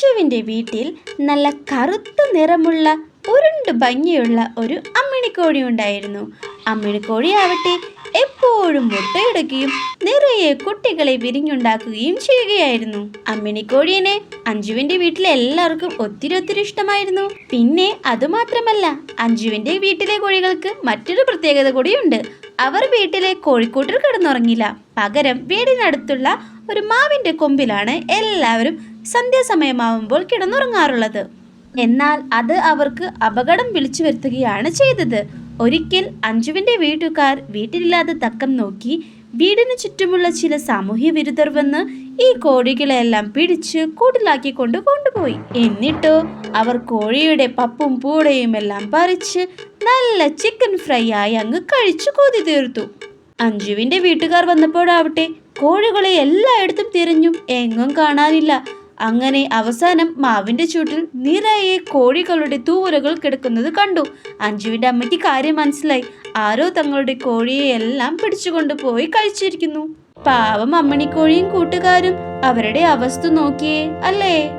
അഞ്ജുവിന്റെ വീട്ടിൽ നല്ല കറുത്ത നിറമുള്ള ഉരുണ്ട് ഭംഗിയുള്ള ഒരു അമ്മിണിക്കോഴി ഉണ്ടായിരുന്നു. അമ്മിണിക്കോഴി ആവട്ടെ എപ്പോഴും മുട്ടയിടുകയും നിറയെ കുട്ടികളെ വിരിഞ്ഞുണ്ടാക്കുകയും ചെയ്യുകയായിരുന്നു. അമ്മിണിക്കോഴിയെ അഞ്ജുവിന്റെ വീട്ടിലെ എല്ലാവർക്കും ഒത്തിരി ഒത്തിരി ഇഷ്ടമായിരുന്നു. പിന്നെ അതുമാത്രമല്ല അഞ്ജുവിന്റെ വീട്ടിലെ കോഴികൾക്ക് മറ്റൊരു പ്രത്യേകത കൂടിയുണ്ട്. അവർ വീട്ടിലെ കോഴിക്കൂട്ടിൽ കിടന്നുറങ്ങില്ല. പകരം വീടിനടുത്തുള്ള ഒരു മാവിന്റെ കൊമ്പിലാണ് എല്ലാവരും സന്ധ്യാസമയമാവുമ്പോൾ കിടന്നുറങ്ങാറുള്ളത്. എന്നാൽ അത് അവർക്ക് അപകടം വിളിച്ചു വരുത്തുകയാണ് ചെയ്തത്. ഒരിക്കൽ അഞ്ജുവിന്റെ വീട്ടുകാർ വീട്ടിലില്ലാതെ തക്കം നോക്കി വീടിന് ചുറ്റുമുള്ള ചില സാമൂഹ്യ വിരുദ്ധർ വന്ന് ഈ കോഴികളെല്ലാം പിടിച്ച് കൂട്ടിലാക്കി കൊണ്ട് കൊണ്ടുപോയി. എന്നിട്ടോ അവർ കോഴിയുടെ പപ്പും പൂടയും എല്ലാം പറിച്ച് നല്ല ചിക്കൻ ഫ്രൈ ആയി അങ്ങ് കഴിച്ചു കൊതി തീർത്തു. അഞ്ജുവിന്റെ വീട്ടുകാർ വന്നപ്പോഴാവട്ടെ കോഴികളെ എല്ലായിടത്തും തിരഞ്ഞു എങ്ങും കാണാനില്ല. അങ്ങനെ അവസാനം മാവിന്റെ ചൂട്ടിൽ നിറയെ കോഴികളുടെ തൂവലുകൾ കിടക്കുന്നത് കണ്ടു. അഞ്ജുവിന്റെ അമ്മയ്ക്ക് കാര്യം മനസ്സിലായി. ആരോ തങ്ങളുടെ കോഴിയെ എല്ലാം പിടിച്ചുകൊണ്ട് പോയി കഴിച്ചിരിക്കുന്നു. പാവം അമ്മണിക്കോഴിയും കൂട്ടുകാരും അവരുടെ അവസ്ഥ നോക്കിയേ അല്ലേ?